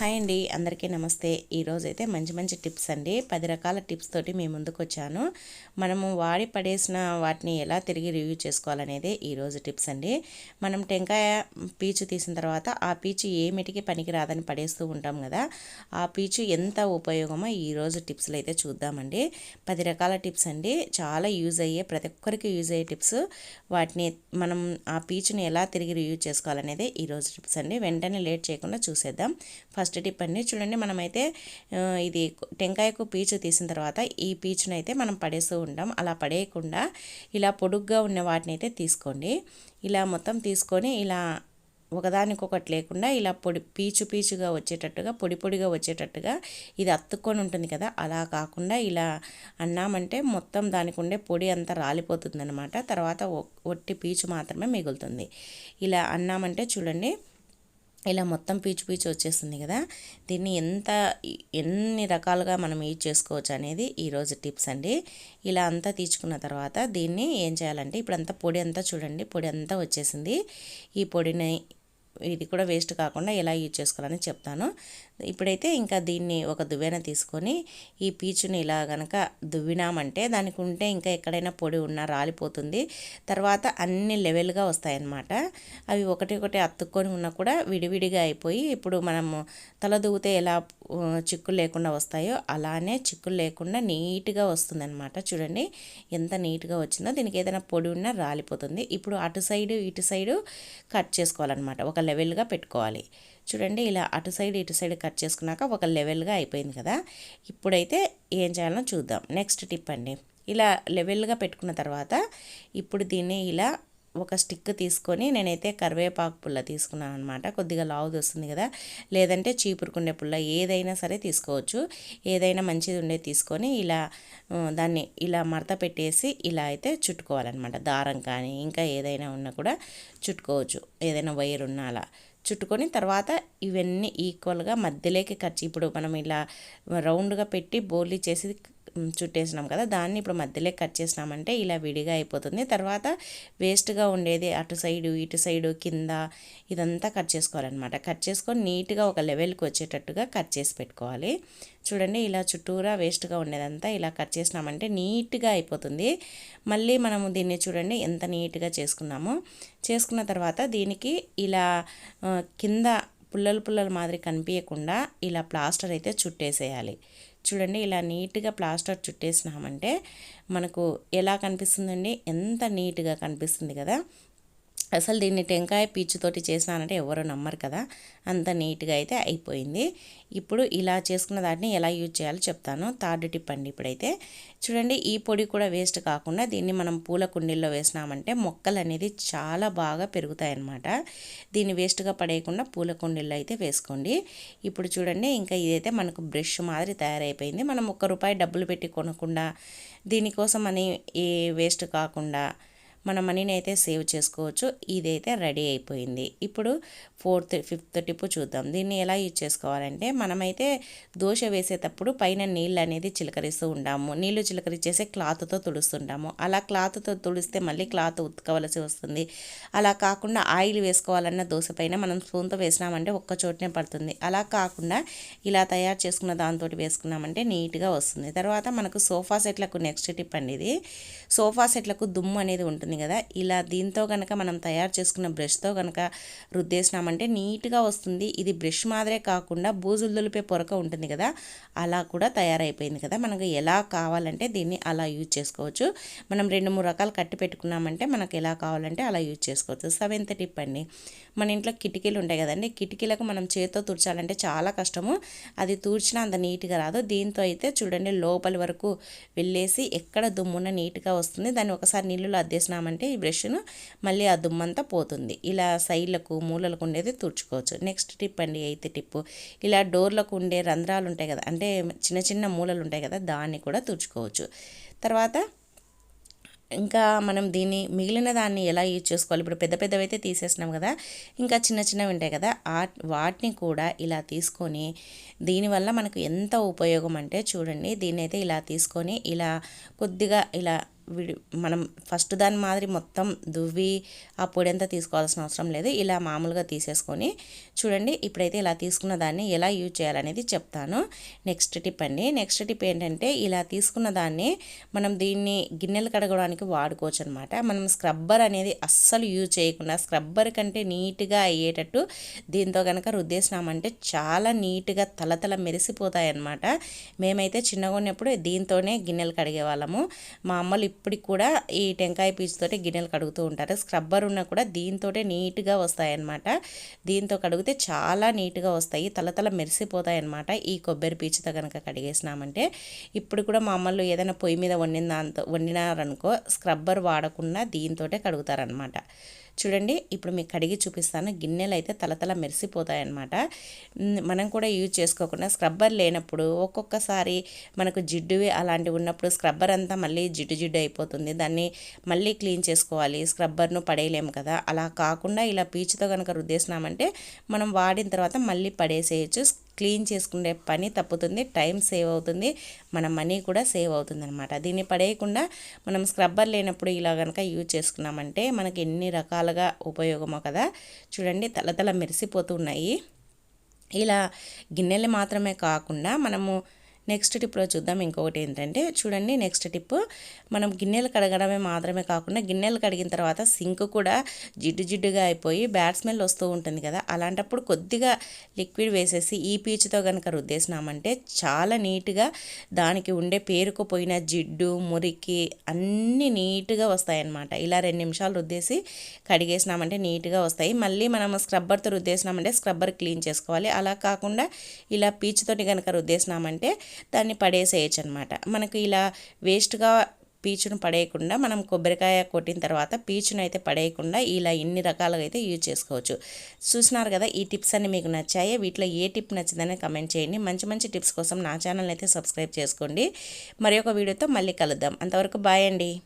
Hi అండి అందరికీ నమస్తే. ఈరోజు అయితే మంచి మంచి టిప్స్ అండి. పది రకాల టిప్స్ తోటి మేము ముందుకు వచ్చాను మనము వాడి పడేసిన వాటిని ఎలా తిరిగి రివ్యూ చేసుకోవాలనేదే ఈరోజు టిప్స్ అండి. మనం టెంకాయ పీచు తీసిన తర్వాత ఆ పీచు ఏమిటికి పనికి రాదని పడేస్తూ ఉంటాం కదా ఆ పీచు ఎంత ఉపయోగమో ఈరోజు టిప్స్లో అయితే చూద్దామండి. పది రకాల టిప్స్ అండి. చాలా యూజ్ అయ్యే ప్రతి ఒక్కరికి యూజ్ అయ్యే టిప్స్. వాటిని మనం ఆ పీచుని ఎలా తిరిగి రివ్యూ చేసుకోవాలనేది ఈరోజు టిప్స్ అండి. వెంటనే లేట్ చేయకుండా చూసేద్దాం. ఫస్ట్ ఫస్ట్ టిప్ అండి. చూడండి మనమైతే ఇది టెంకాయకు పీచు తీసిన తర్వాత ఈ పీచును అయితే మనం పడేస్తూ ఉంటాం. అలా పడేయకుండా ఇలా పొడుగ్గా ఉన్న వాటిని అయితే తీసుకోండి. ఇలా మొత్తం తీసుకొని ఇలా ఒకదానికొకటి లేకుండా ఇలా పొడి పీచు పీచుగా వచ్చేటట్టుగా పొడి పొడిగా వచ్చేటట్టుగా ఇది అత్తుకొని ఉంటుంది కదా అలా కాకుండా ఇలా అన్నామంటే మొత్తం దానికి ఉండే పొడి అంతా రాలిపోతుందనమాట తర్వాత ఒట్టి పీచు మాత్రమే మిగులుతుంది. ఇలా అన్నామంటే చూడండి ఇలా మొత్తం పీచు పీచు వచ్చేస్తుంది కదా. దీన్ని ఎంత ఎన్ని రకాలుగా మనం యూజ్ చేసుకోవచ్చు అనేది ఈరోజు టిప్స్ అండి. ఇలా అంతా తీర్చుకున్న తర్వాత దీన్ని ఏం చేయాలంటే ఇప్పుడంతా పొడి అంతా చూడండి పొడి అంతా వచ్చేసింది. ఈ పొడిని ఇది కూడా వేస్ట్ కాకుండా ఎలా యూజ్ చేసుకోవాలని చెప్తాను. ఇప్పుడైతే ఇంకా దీన్ని ఒక దువ్వెన తీసుకొని ఈ పీచుని ఇలా కనుక దువ్వినామంటే దానికి ఉంటే ఇంకా ఎక్కడైనా పొడి ఉన్నా రాలిపోతుంది. తర్వాత అన్ని లెవెల్గా వస్తాయన్నమాట. అవి ఒకటి ఒకటి అత్తుక్కొని ఉన్నా కూడా విడివిడిగా అయిపోయి ఇప్పుడు మనము తల దువ్వుతే ఎలా చిక్కులు లేకుండా వస్తాయో అలానే చిక్కులు లేకుండా నీట్గా వస్తుందన్నమాట. చూడండి ఎంత నీట్గా వచ్చిందో దీనికి ఏదైనా పొడి ఉన్నా రాలిపోతుంది. ఇప్పుడు అటు సైడు ఇటు సైడు కట్ చేసుకోవాలన్నమాట. ఒక లెవెల్గా పెట్టుకోవాలి. చూడండి ఇలా అటు సైడ్ ఇటు సైడ్ కట్ చేసుకున్నాక ఒక లెవెల్గా అయిపోయింది కదా. ఇప్పుడైతే ఏం చేయాలో చూద్దాం. నెక్స్ట్ టిప్ అండి. ఇలా లెవెల్గా పెట్టుకున్న తర్వాత ఇప్పుడు దీన్ని ఇలా ఒక స్టిక్ తీసుకొని నేనైతే కరివేపాకు పుల్ల తీసుకున్నాను అనమాట కొద్దిగా లావుది వస్తుంది కదా. లేదంటే చీపురుకుండే పుల్ల ఏదైనా సరే తీసుకోవచ్చు. ఏదైనా మంచిది ఉండేది తీసుకొని ఇలా దాన్ని ఇలా మడత పెట్టేసి ఇలా అయితే చుట్టుకోవాలన్నమాట. దారం కానీ ఇంకా ఏదైనా ఉన్నా కూడా చుట్టుకోవచ్చు. ఏదైనా వైర్ ఉన్నా అలా చుట్టుకొని తర్వాత ఇవన్నీ ఈక్వల్గా మధ్యలోకి కట్ ఇప్పుడు మనం ఇలా రౌండ్గా పెట్టి బోర్లీ చేసి చుట్టేసినాం కదా దాన్ని ఇప్పుడు మధ్యలో కట్ చేసినామంటే ఇలా విడిగా అయిపోతుంది. తర్వాత వేస్ట్గా ఉండేది అటు సైడు ఇటు సైడు కింద ఇదంతా కట్ చేసుకోవాలన్నమాట. కట్ చేసుకొని నీట్గా ఒక లెవెల్కి వచ్చేటట్టుగా కట్ చేసి పెట్టుకోవాలి. చూడండి ఇలా చుట్టూరా వేస్ట్గా ఉండేదంతా ఇలా కట్ చేసినామంటే నీట్గా అయిపోతుంది. మళ్ళీ మనము దీన్ని చూడండి ఎంత నీట్గా చేసుకున్నామో. చేసుకున్న తర్వాత దీనికి ఇలా కింద పుల్లలు పుల్లల మాదిరి కనిపించకుండా ఇలా ప్లాస్టర్ అయితే చుట్టేసేయాలి. చూడండి ఇలా నీట్గా ప్లాస్టర్ చుట్టేసినామంటే మనకు ఎలా కనిపిస్తుందండి? ఎంత నీట్గా కనిపిస్తుంది కదా? అసలు దీన్ని టెంకాయ పీచుతోటి చేసినానంటే ఎవరు నమ్మరు కదా. అంత నీట్గా అయితే అయిపోయింది. ఇప్పుడు ఇలా చేసుకున్న దాటిని ఎలా యూజ్ చేయాలో చెప్తాను. థర్డ్ టిప్ అండి ఇప్పుడైతే. చూడండి ఈ పొడి కూడా వేస్ట్ కాకుండా దీన్ని మనం పూల కుండీల్లో వేసినామంటే మొక్కలు అనేది చాలా బాగా పెరుగుతాయి అన్నమాట దీన్ని వేస్ట్గా పడేయకుండా పూల కుండీల్లో అయితే వేసుకోండి. ఇప్పుడు చూడండి ఇంకా ఇదైతే మనకు బ్రష్ మాదిరి తయారైపోయింది. మనం ఒక్క రూపాయి డబ్బులు పెట్టి కొనకుండా దీనికోసం అని ఏ వేస్ట్ కాకుండా మన మనీని అయితే సేవ్ చేసుకోవచ్చు. ఇదైతే రెడీ అయిపోయింది. ఇప్పుడు ఫోర్త్ ఫిఫ్త్ టిప్ చూద్దాం. దీన్ని ఎలా యూజ్ చేసుకోవాలంటే మనమైతే దోశ వేసేటప్పుడు పైన నీళ్ళు అనేది చిలకరిస్తూ ఉంటాము. నీళ్ళు చిలకరిచ్చేసి క్లాత్తో తుడుస్తుంటాము. అలా క్లాత్తో తుడిస్తే మళ్ళీ క్లాత్ ఉతకవలసి వస్తుంది. అలా కాకుండా ఆయిల్ వేసుకోవాలన్న దోశ పైన మనం స్పూన్తో వేసినామంటే ఒక్క చోటనే పడుతుంది. అలా కాకుండా ఇలా తయారు చేసుకున్న దాంతో వేసుకున్నామంటే నీట్గా వస్తుంది. తర్వాత మనకు సోఫా సెట్లకు నెక్స్ట్ టిప్ అండి ఇది. సోఫా సెట్లకు దుమ్ము అనేది ఉంటుంది. ఉంటుంది కదా. ఇలా దీంతో కనుక మనం తయారు చేసుకున్న బ్రష్తో కనుక రుద్దేసినామంటే నీట్గా వస్తుంది. ఇది బ్రష్ మాదిరే కాకుండా బూజులు దులిపే పొరక ఉంటుంది కదా. అలా కూడా తయారైపోయింది కదా. మనకు ఎలా కావాలంటే దీన్ని అలా యూజ్ చేసుకోవచ్చు. మనం రెండు మూడు రకాలు కట్టి పెట్టుకున్నామంటే మనకు ఎలా కావాలంటే అలా యూజ్ చేసుకోవచ్చు. సెవెంత్ టిప్ అండి? మన ఇంట్లో కిటికీలు ఉంటాయి కదండి కిటికీలకు మనం చేతితో తుడ్చాలంటే చాలా కష్టము. అది తుడిచినా అంత నీట్గా రాదు. దీంతో అయితే చూడండి లోపలి వరకు వెళ్ళేసి ఎక్కడ దుమ్మున నీట్గా వస్తుంది. దాన్ని ఒకసారి నీళ్ళలో అద్దేసినామంటే ఈ బ్రష్ను మళ్ళీ ఆ దుమ్మంతా పోతుంది. ఇలా సైడ్లకు మూలలకు ఉండేది తుడుచుకోవచ్చు. నెక్స్ట్ టిప్ అండి ఎయిత్ టిప్ ఇలా డోర్లకు ఉండే రంధ్రాలు ఉంటాయి కదా అంటే చిన్న చిన్న మూలలు ఉంటాయి కదా దాన్ని కూడా తుడుచుకోవచ్చు. తర్వాత ఇంకా మనం దీన్ని మిగిలిన దాన్ని ఎలా యూజ్ చేసుకోవాలి? ఇప్పుడు పెద్ద పెద్దవి అయితే తీసేసినాం కదా ఇంకా చిన్న చిన్నవి ఉంటాయి కదా వాటిని కూడా ఇలా తీసుకొని దీనివల్ల మనకు ఎంత ఉపయోగం అంటే చూడండి దీన్ని అయితే ఇలా తీసుకొని ఇలా కొద్దిగా ఇలా విడి మనం ఫస్ట్ దాని మాదిరి మొత్తం దువ్వి ఆ పొడి అంతా తీసుకోవాల్సిన అవసరం లేదు. ఇలా మామూలుగా తీసేసుకొని చూడండి ఇప్పుడైతే ఇలా తీసుకున్న దాన్ని ఎలా యూజ్ చేయాలనేది చెప్తాను. నెక్స్ట్ టిప్ అండి. నెక్స్ట్ టిప్ ఏంటంటే ఇలా తీసుకున్న దాన్ని మనం దీన్ని గిన్నెలు కడగడానికి వాడుకోవచ్చు అనమాట మనం స్క్రబ్బర్ అనేది అస్సలు యూజ్ చేయకుండా స్క్రబ్బర్ కంటే నీట్గా అయ్యేటట్టు దీంతో కనుక రుద్దేసినామంటే చాలా నీట్గా తలతల మెరిసిపోతాయి అన్నమాట మేమైతే చిన్నగా ఉన్నప్పుడు దీంతోనే గిన్నెలు కడిగే వాళ్ళము మా అమ్మలు ఇప్పటికి కూడా ఈ టెంకాయ పీచుతోటే గిన్నెలు కడుగుతూ ఉంటారు. స్క్రబ్బర్ ఉన్నా కూడా దీంతోటే నీట్గా వస్తాయన్నమాట. దీంతో కడిగితే చాలా నీట్గా వస్తాయి. తలతల మెరిసిపోతాయన్నమాట ఈ కొబ్బరి పీచుతో కనుక కడిగేసినామంటే. ఇప్పుడు కూడా మా అమ్మలు ఏదైనా పొయ్యి మీద వండిన దాంతో వండినారనుకో స్క్రబ్బర్ వాడకుండా దీంతోటే కడుగుతారనమాట చూడండి ఇప్పుడు మీకు కడిగి చూపిస్తాను. గిన్నెలు అయితే తలతల మెరిసిపోతాయి అన్నమాట మనం కూడా యూజ్ చేసుకోకుండా స్క్రబ్బర్ లేనప్పుడు ఒక్కొక్కసారి మనకు జిడ్డువి అలాంటివి ఉన్నప్పుడు స్క్రబ్బర్ అంతా మళ్ళీ జిడ్డు జిడ్డు అయిపోతుంది. దాన్ని మళ్ళీ క్లీన్ చేసుకోవాలి. స్క్రబ్బర్ను పడేయలేము కదా. అలా కాకుండా ఇలా పీచుతో కనుక రుద్దేసినామంటే మనం వాడిన తర్వాత మళ్ళీ పడేసేయచ్చు. క్లీన్ చేసుకునే పని తప్పుతుంది టైం సేవ్ అవుతుంది మన మనీ కూడా సేవ్ అవుతుంది అనమాట దీన్ని పడేయకుండా మనం స్క్రబ్బర్ లేనప్పుడు ఇలా కనుక యూజ్ చేసుకున్నామంటే మనకి ఎన్ని రకాలుగా ఉపయోగమో కదా. చూడండి తలతల మెరిసిపోతున్నాయి ఇలా గిన్నెలు మాత్రమే కాకుండా మనము నెక్స్ట్ టిప్లో చూద్దాం. ఇంకొకటి ఏంటంటే చూడండి నెక్స్ట్ టిప్ మనం గిన్నెలు కడగడమే మాత్రమే కాకుండా గిన్నెలు కడిగిన తర్వాత సింక్ కూడా జిడ్డు జిడ్డుగా అయిపోయి బ్యాడ్ స్మెల్ వస్తూ ఉంటుంది కదా. అలాంటప్పుడు కొద్దిగా లిక్విడ్ వేసేసి ఈ పీచుతో కనుక రుద్దేసినామంటే చాలా నీట్గా దానికి ఉండే పేరుకుపోయిన జిడ్డు మురికి అన్నీ నీట్గా వస్తాయన్నమాట. ఇలా రెండు నిమిషాలు రుద్దేసి కడిగేసినామంటే నీట్గా వస్తాయి. మళ్ళీ మనం స్క్రబ్బర్తో రుద్దేసినామంటే స్క్రబ్బర్ క్లీన్ చేసుకోవాలి. అలా కాకుండా ఇలా పీచుతోటి కనుక రుద్దేసినామంటే దాన్ని పడేసేయచ్చు అనమాట మనకు ఇలా వేస్ట్గా పీచును పడేయకుండా మనం కొబ్బరికాయ కొట్టిన తర్వాత పీచును అయితే పడేయకుండా ఇలా ఇన్ని రకాలుగా అయితే యూజ్ చేసుకోవచ్చు. చూసినారు కదా ఈ టిప్స్ అన్ని మీకు నచ్చాయి? వీటిలో ఏ టిప్ నచ్చిందని కమెంట్ చేయండి. మంచి మంచి టిప్స్ కోసం నా ఛానల్ అయితే సబ్స్క్రైబ్ చేసుకోండి. మరి ఒక వీడియోతో మళ్ళీ కలుద్దాం. అంతవరకు బాయ్ అండి.